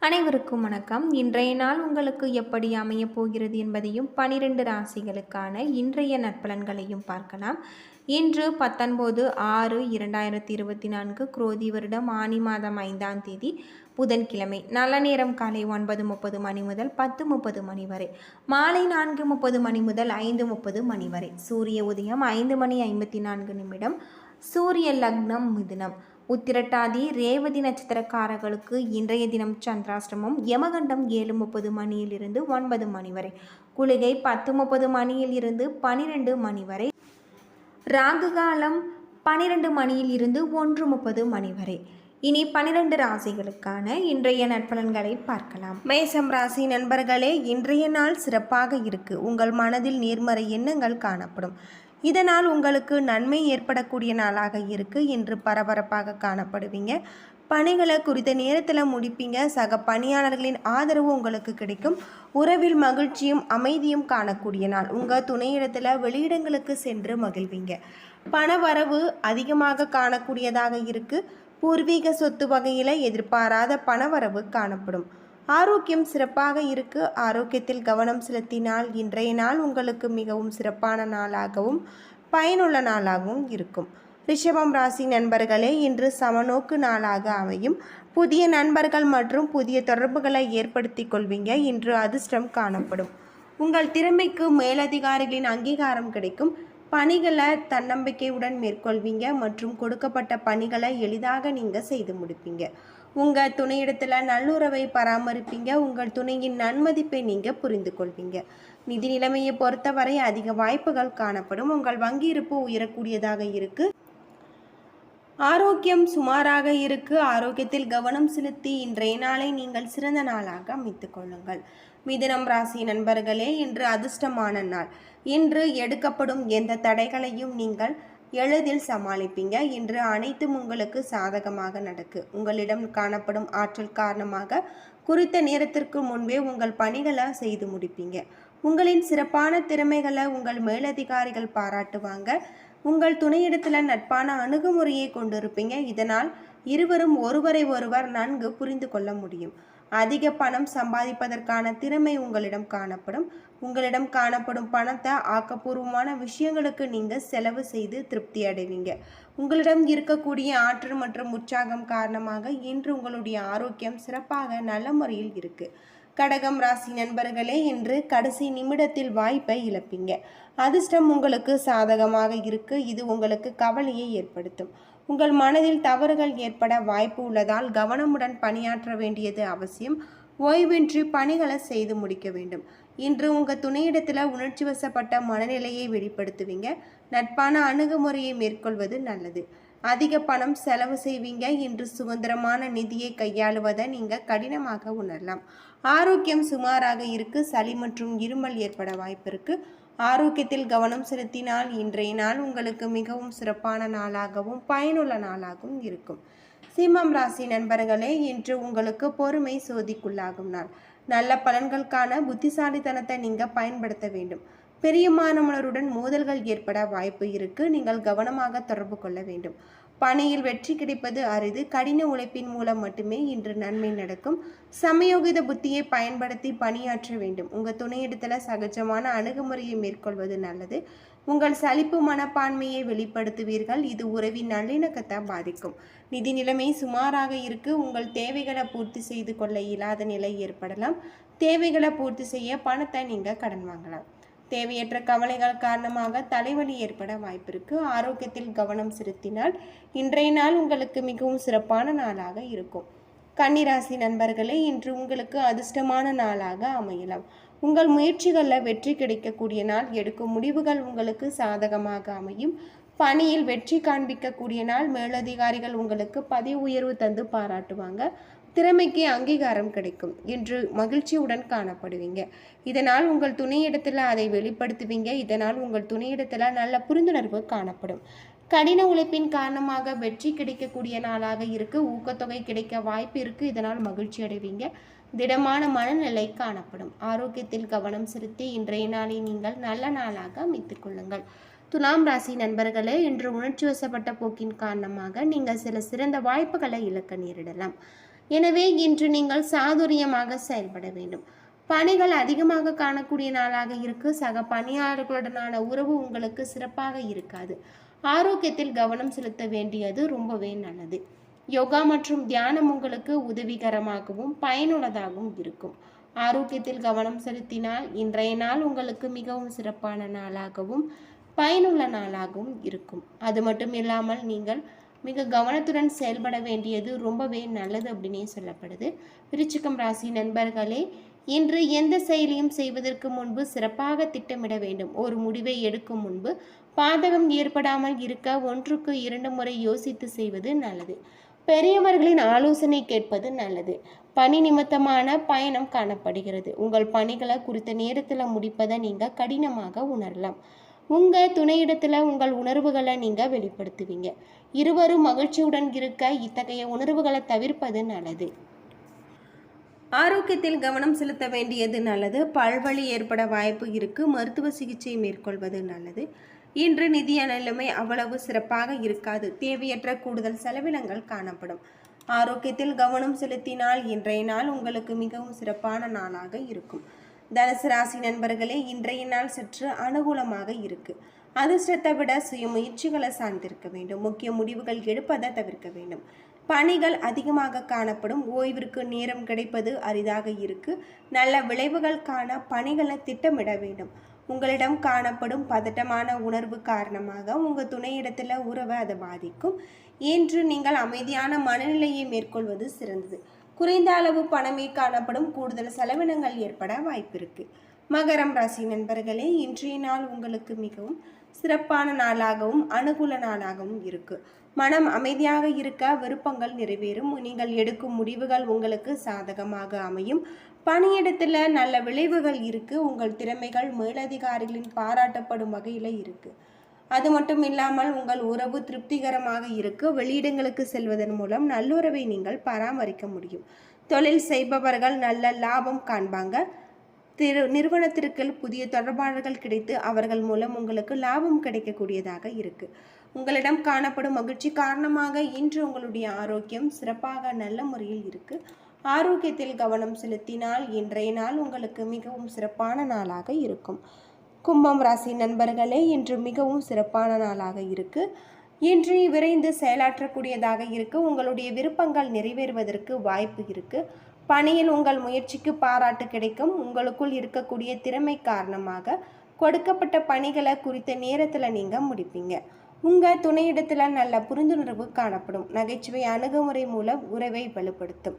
அனைவருக்கும் வணக்கம். இன்றைய நாள் உங்களுக்கு எப்படி அமையப் போகிறது என்பதையும் பனிரெண்டு ராசிகளுக்கான இன்றைய நற்பலன்களையும் பார்க்கலாம். இன்று பத்தொன்பது ஆறு இரண்டாயிரத்தி இருபத்தி நான்கு குரோதி வருடம் ஆனி மாதம் ஐந்தாம் தேதி புதன்கிழமை. நல்ல நேரம் காலை ஒன்பது முப்பது மணி முதல் பத்து முப்பது மணி வரை. மாலை நான்கு முப்பது மணி முதல் ஐந்து முப்பது மணி வரை. சூரிய உதயம் ஐந்து மணி ஐம்பத்தி நான்கு நிமிடம். சூரிய லக்னம் மிதுனம். உத்திரட்டாதி ரேவதி நட்சத்திரக்காரர்களுக்கு இன்றைய தினம் சந்திராஷ்டமம் யமகண்டம் ஏழு முப்பது மணியிலிருந்து ஒன்பது மணி வரை. குளிகை பத்து முப்பது மணியில் இருந்து பனிரெண்டு மணி வரை. ராகு காலம் பனிரெண்டு மணியில் இருந்து ஒன்று முப்பது மணி வரை. இனி பனிரெண்டு ராசிகளுக்கான இன்றைய நற்பலன்களை பார்க்கலாம். மேசம் ராசி நண்பர்களே இன்றைய நாள் சிறப்பாக இருக்கு. உங்கள் மனதில் நேர்மறை எண்ணங்கள் காணப்படும். இதனால் உங்களுக்கு நன்மை ஏற்படக்கூடிய நாளாக இருக்குது இன்று பரபரப்பாக காணப்படுவீங்க. பணிகளை குறித்த நேரத்தில் முடிப்பீங்க. சக பணியாளர்களின் ஆதரவு உங்களுக்கு கிடைக்கும். உறவில் மகிழ்ச்சியும் அமைதியும் காணக்கூடிய நாள். உங்கள் துணையிடத்தில் வெளியிடங்களுக்கு சென்று மகிழ்வீங்க. பண வரவு அதிகமாக காணக்கூடியதாக இருக்குது பூர்வீக சொத்து வகையில் எதிர்பாராத பணவரவு காணப்படும். ஆரோக்கியம் சிறப்பாக இருக்கு. ஆரோக்கியத்தில் கவனம் செலுத்தினால் இன்றைய நாள் உங்களுக்கு மிகவும் சிறப்பான நாளாகவும் பயனுள்ள நாளாகவும் இருக்கும். ரிஷபம் ராசி நண்பர்களே இன்று சமநோக்கு நாளாக அமையும். புதிய நண்பர்கள் மற்றும் புதிய தொடர்புகளை ஏற்படுத்தி கொள்வீங்க. இன்று அதிர்ஷ்டம் காணப்படும். உங்கள் திறமைக்கு மேலதிகாரிகளின் அங்கீகாரம் கிடைக்கும். பணிகளை தன்னம்பிக்கையுடன் மேற்கொள்வீங்க. மற்றும் கொடுக்கப்பட்ட பணிகளை எளிதாக நீங்கள் செய்து முடிப்பீங்க. உங்கள் துணையிடத்தில் நல்லுறவை பராமரிப்பீங்க. உங்கள் துணையின் நன்மதிப்பை நீங்கள் புரிந்து கொள்வீங்க. நிதி நிலைமையை பொறுத்தவரை அதிக வாய்ப்புகள் காணப்படும். உங்கள் வங்கி இருப்பு உயரக்கூடியதாக இருக்கு. ஆரோக்கியம் சுமாராக இருக்கு. ஆரோக்கியத்தில் கவனம் செலுத்தி இன்றைய நாளை நீங்கள் சிறந்த நாளாக அமைத்துக் கொள்ளுங்கள். மிதுனம் ராசி நண்பர்களே இன்று அதிர்ஷ்டமான நாள். இன்று எடுக்கப்படும் எந்த தடைகளையும் நீங்கள் எளிதில் சமாளிப்பீங்க. இன்று அனைத்தும் உங்களுக்கு சாதகமாக நடக்கு. உங்களிடம் காணப்படும் ஆற்றல் காரணமாக குறித்த நேரத்திற்கு முன்பே உங்கள் பணிகளை செய்து முடிப்பீங்க. உங்களின் சிறப்பான திறமைகளை உங்கள் மேலதிகாரிகள் பாராட்டுவாங்க. உங்கள் துணையிடத்தில் நட்பான அணுகுமுறையை கொண்டிருப்பீங்க. இதனால் இருவரும் ஒருவரை ஒருவர் நன்கு புரிந்து கொள்ள முடியும். அதிக பணம் சம்பாதிப்பதற்கான திறமை உங்களிடம் காணப்படும். உங்களிடம் காணப்படும் பணத்தை ஆக்கப்பூர்வமான விஷயங்களுக்கு நீங்கள் செலவு செய்து திருப்தி அடைவீங்க. உங்களிடம் இருக்கக்கூடிய ஆற்றல் மற்றும் உற்சாகம் காரணமாக இன்று உங்களுடைய ஆரோக்கியம் சிறப்பாக நல்ல முறையில் இருக்குது கடகம் ராசி நண்பர்களே இன்று கடைசி நிமிடத்தில் வாய்ப்பை இழப்பீங்க. அதிர்ஷ்டம் உங்களுக்கு சாதகமாக இருக்கு. இது உங்களுக்கு கவலையை ஏற்படுத்தும். உங்கள் மனதில் தவறுகள் ஏற்பட வாய்ப்பு உள்ளதால் கவனமுடன் பணியாற்ற வேண்டியது அவசியம். ஓய்வின்றி பணிகளை செய்து முடிக்க வேண்டும். இன்று உங்கள் துணையிடத்தில் உணர்ச்சி வசப்பட்ட மனநிலையை வெளிப்படுத்துவீங்க. நட்பான அணுகுமுறையை மேற்கொள்வது நல்லது. அதிக பணம் செலவு செய்வீங்க. இன்று சுதந்திரமான நிதியை கையாளுவதை நீங்கள் கடினமாக உணரலாம். ஆரோக்கியம் சுமாராக இருக்கு. சளி மற்றும் இருமல் ஏற்பட வாய்ப்பு இருக்குது ஆரோக்கியத்தில் கவனம் செலுத்தினால் இன்றைய நாள் உங்களுக்கு மிகவும் சிறப்பான நாளாகவும் பயனுள்ள நாளாகவும் இருக்கும். சிம்மம் ராசி நண்பர்களே இன்று உங்களுக்கு பொறுமை சோதிக்குள்ளாகும் நாள். நல்ல பலன்களுக்கான புத்திசாலித்தனத்தை நீங்கள் பயன்படுத்த வேண்டும். பெரியமானவருடன் மோதல்கள் ஏற்பட வாய்ப்பு இருக்கு. நீங்கள் கவனமாக தொடர்பு கொள்ள வேண்டும். பணியில் வெற்றி கிடைப்பது அரிது. கடின உழைப்பின் மூலம் மட்டுமே இன்று நன்மை நடக்கும். சமயோகித புத்தியை பயன்படுத்தி பணியாற்ற வேண்டும். உங்கள் துணையிடத்தில் சகஜமான அணுகுமுறையை மேற்கொள்வது நல்லது. உங்கள் சலிப்பு மனப்பான்மையை வெளிப்படுத்துவீர்கள். இது உறவின் நல்லிணக்கத்தை பாதிக்கும். நிதி நிலைமை சுமாராக இருக்கு. உங்கள் தேவைகளை பூர்த்தி செய்து கொள்ள இயலாத நிலை ஏற்படலாம். தேவைகளை பூர்த்தி செய்ய பணத்தை நீங்கள் கடன் வாங்கலாம். தேவையற்ற கவலைகள் காரணமாக தலைவலி ஏற்பட வாய்ப்பிருக்கு. ஆரோக்கியத்தில் கவனம் செலுத்தினால் இன்றைய நாள் உங்களுக்கு மிகவும் சிறப்பான நாளாக இருக்கும். கன்னிராசி நண்பர்களே இன்று உங்களுக்கு அதிர்ஷ்டமான நாளாக அமையலாம். உங்கள் முயற்சிகளில் வெற்றி கிடைக்கக்கூடிய நாள். எடுக்கும் முடிவுகள் உங்களுக்கு சாதகமாக அமையும். பணியில் வெற்றி காண்பிக்கக்கூடிய நாள் மேலதிகாரிகள் உங்களுக்கு பதவி உயர்வு தந்து பாராட்டுவாங்க. திறமைக்கு அங்கீகாரம் கிடைக்கும் என்று மகிழ்ச்சியுடன் காணப்படுவீங்க. இதனால் உங்கள் துணையிடத்தில் அதை வெளிப்படுத்துவீங்க. இதனால் உங்கள் துணையிடத்தில் நல்ல புரிந்துணர்வு காணப்படும். கடின உழைப்பின் காரணமாக வெற்றி கிடைக்கக்கூடிய நாளாக இருக்கு. ஊக்கத்தொகை கிடைக்க வாய்ப்பு இருக்கு. இதனால் மகிழ்ச்சி அடைவீங்க. திடமான மனநிலை காணப்படும். ஆரோக்கியத்தில் கவனம் செலுத்தி இன்றைய நாளை நீங்கள் நல்ல நாளாக அமைத்துக் கொள்ளுங்கள். துலாம் ராசி நண்பர்களே இன்று உணர்ச்சி வசப்பட்ட போக்கின் காரணமாக நீங்கள் சில சிறந்த வாய்ப்புகளை இழக்க நேரிடலாம். எனவே இன்று நீங்கள் சாதுரியமாக செயல்பட வேண்டும். பணிகள் அதிகமாக காணக்கூடிய நாளாக இருக்கு. சக பணியாளர்களுடனான உறவு உங்களுக்கு சிறப்பாக இருக்காது. ஆரோக்கியத்தில் கவனம் செலுத்த வேண்டியது ரொம்பவே நல்லது. யோகா மற்றும் தியானம் உங்களுக்கு உதவிகரமாகவும் பயனுள்ளதாகவும் இருக்கும். ஆரோக்கியத்தில் கவனம் செலுத்தினால் இன்றைய நாள் உங்களுக்கு மிகவும் சிறப்பான நாளாகவும் பயனுள்ள நாளாகவும் இருக்கும். அது மட்டும் இல்லாமல் நீங்கள் மிக கவனத்துடன் செயல்பட வேண்டியது ரொம்பவே நல்லது அப்படின்னே சொல்லப்படுது. விருச்சிகம் ராசி நண்பர்களே இன்று எந்த செயலையும் செய்வதற்கு முன்பு சிறப்பாக திட்டமிட வேண்டும். ஒரு முடிவை எடுக்கும் முன்பு பாதகம் ஏற்படாமல் இருக்க ஒன்றுக்கு இரண்டு முறை யோசித்து செய்வது நல்லது. பெரியவர்களின் ஆலோசனை கேட்பது நல்லது. பணி நிமித்தமான பயணம் காணப்படுகிறது. உங்கள் பணிகளை குறித்த நேரத்தில் முடிப்பதை நீங்கள் கடினமாக உணரலாம். உங்கள் துணையிடத்தில் உங்கள் உணர்வுகளை நீங்கள் வெளிப்படுத்துவீங்க. இருவரும் மகிழ்ச்சியுடன் இருக்க இத்தகைய உணர்வுகளை தவிர்ப்பது நல்லது. ஆரோக்கியத்தில் கவனம் செலுத்த வேண்டியது நல்லது. பல்வழி ஏற்பட வாய்ப்பு இருக்கு. மருத்துவ சிகிச்சை மேற்கொள்வது நல்லது. இன்று நிதிய நிலைமை அவ்வளவு சிறப்பாக இருக்காது. தேவையற்ற கூடுதல் செலவினங்கள் காணப்படும். ஆரோக்கியத்தில் கவனம் செலுத்தினால் இன்றைய நாள் உங்களுக்கு மிகவும் சிறப்பான நாளாக இருக்கும். தனுசு ராசி நண்பர்களே இன்றைய நாள் சற்று அனுகூலமாக இருக்கு. அதிர்ஷ்டத்தை விட சுய முயற்சிகளை சார்ந்திருக்க வேண்டும். முக்கிய முடிவுகள் எடுப்பதை தவிர்க்க வேண்டும். பணிகள் அதிகமாக காணப்படும். ஓய்விற்கு நேரம் கிடைப்பது அரிதாக இருக்கு. நல்ல விளைவுகள் காண பணிகளை திட்டமிட வேண்டும். உங்களிடம் காணப்படும் பதட்டமான உணர்வு காரணமாக உங்கள் துணையிடத்தில் உறவை அதை பாதிக்கும். என்று நீங்கள் அமைதியான மனநிலையை மேற்கொள்வது சிறந்தது. குறைந்த அளவு பணமே காணப்படும் கூடுதல் செலவினங்கள் ஏற்பட வாய்ப்பிருக்கு. மகரம் ராசி நண்பர்களே இன்றைய நாள் உங்களுக்கு மிகவும் சிறப்பான நாளாகவும் அனுகூல நாளாகவும் இருக்கு. மனம் அமைதியாக இருக்க விருப்பங்கள் நிறைவேறும். நீங்கள் எடுக்கும் முடிவுகள் உங்களுக்கு சாதகமாக அமையும். பணியிடத்தில் நல்ல விளைவுகள் இருக்கு. உங்கள் திறமைகள் மேலதிகாரிகளின் பாராட்டப்படும் வகையில் இருக்குது அது மட்டும் இல்லாமல் உங்கள் உறவு திருப்திகரமாக இருக்க. வெளியிடங்களுக்கு செல்வதன் மூலம் நல்லுறவை நீங்கள் பராமரிக்க முடியும். தொழில் செய்பவர்கள் நல்ல லாபம் காண்பாங்க. திரு நிறுவனத்திற்கு புதிய தொடர்பாளர்கள் கிடைத்து அவர்கள் மூலம் உங்களுக்கு லாபம் கிடைக்கக்கூடியதாக இருக்கு. உங்களிடம் காணப்படும் மகிழ்ச்சி காரணமாக இன்று உங்களுடைய ஆரோக்கியம் சிறப்பாக நல்ல முறையில் இருக்கு. ஆரோக்கியத்தில் கவனம் செலுத்தினால் இன்றைய நாள் உங்களுக்கு மிகவும் சிறப்பான நாளாக இருக்கும். கும்பம் ராசி நண்பர்களே இன்று மிகவும் சிறப்பான நாளாக இருக்கு. இன்று விரைந்து செயலாற்றக்கூடியதாக இருக்கு. உங்களுடைய விருப்பங்கள் நிறைவேறுவதற்கு வாய்ப்பு இருக்கு. பணியில் உங்கள் முயற்சிக்கு பாராட்டு கிடைக்கும். உங்களுக்குள் இருக்கக்கூடிய திறமை காரணமாக கொடுக்கப்பட்ட பணிகளை குறித்த நேரத்தில் நீங்கள் முடிப்பீங்க. உங்கள் துணையிடத்தில் நல்ல புரிந்துணர்வு காணப்படும். நகைச்சுவை அணுகுமுறை மூலம் உறவை வலுப்படுத்தும்.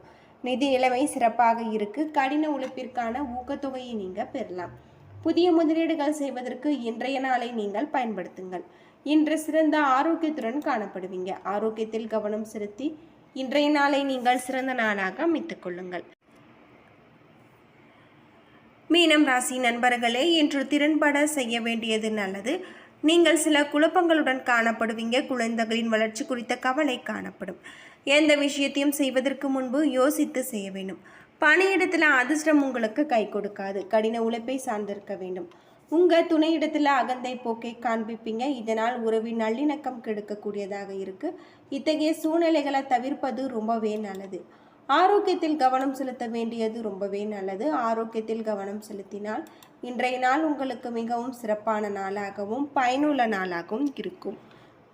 நிதி நிலைமை சிறப்பாக இருக்கு. கடின உழைப்பிற்கான ஊக்கத்தொகையை நீங்கள் பெறலாம். புதிய முதலீடுகள் செய்வதற்கு இன்றைய நாளை நீங்கள் பயன்படுத்துங்கள். இன்று சிறந்த ஆரோக்கியத்துடன் காணப்படுவீங்க. ஆரோக்கியத்தில் கவனம் செலுத்தி இன்றைய நாளை நீங்கள் சிறந்த நாளாக அமைத்துக் கொள்ளுங்கள். மீனம் ராசி நண்பர்களே இன்று திறன்பட செய்ய வேண்டியது நல்லது. நீங்கள் சில குழப்பங்களுடன் காணப்படுவீங்க. குழந்தைகளின் வளர்ச்சி குறித்த கவலை காணப்படும். எந்த விஷயத்தையும் செய்வதற்கு முன்பு யோசித்து செய்ய வேண்டும். பணியிடத்தில் அதிர்ஷ்டம் உங்களுக்கு கை கொடுக்காது. கடின உழைப்பை சார்ந்திருக்க வேண்டும். உங்கள் துணையிடத்தில் அகந்தை போக்கை காண்பிப்பீங்க. இதனால் உறவின் நல்லிணக்கம் கெடுக்கக்கூடியதாக இருக்குது இத்தகைய சூழ்நிலைகளை தவிர்ப்பது ரொம்பவே நல்லது. ஆரோக்கியத்தில் கவனம் செலுத்த வேண்டியது ரொம்பவே நல்லது. ஆரோக்கியத்தில் கவனம் செலுத்தினால் இன்றைய நாள் உங்களுக்கு மிகவும் சிறப்பான நாளாகவும் பயனுள்ள நாளாகவும் இருக்கும்.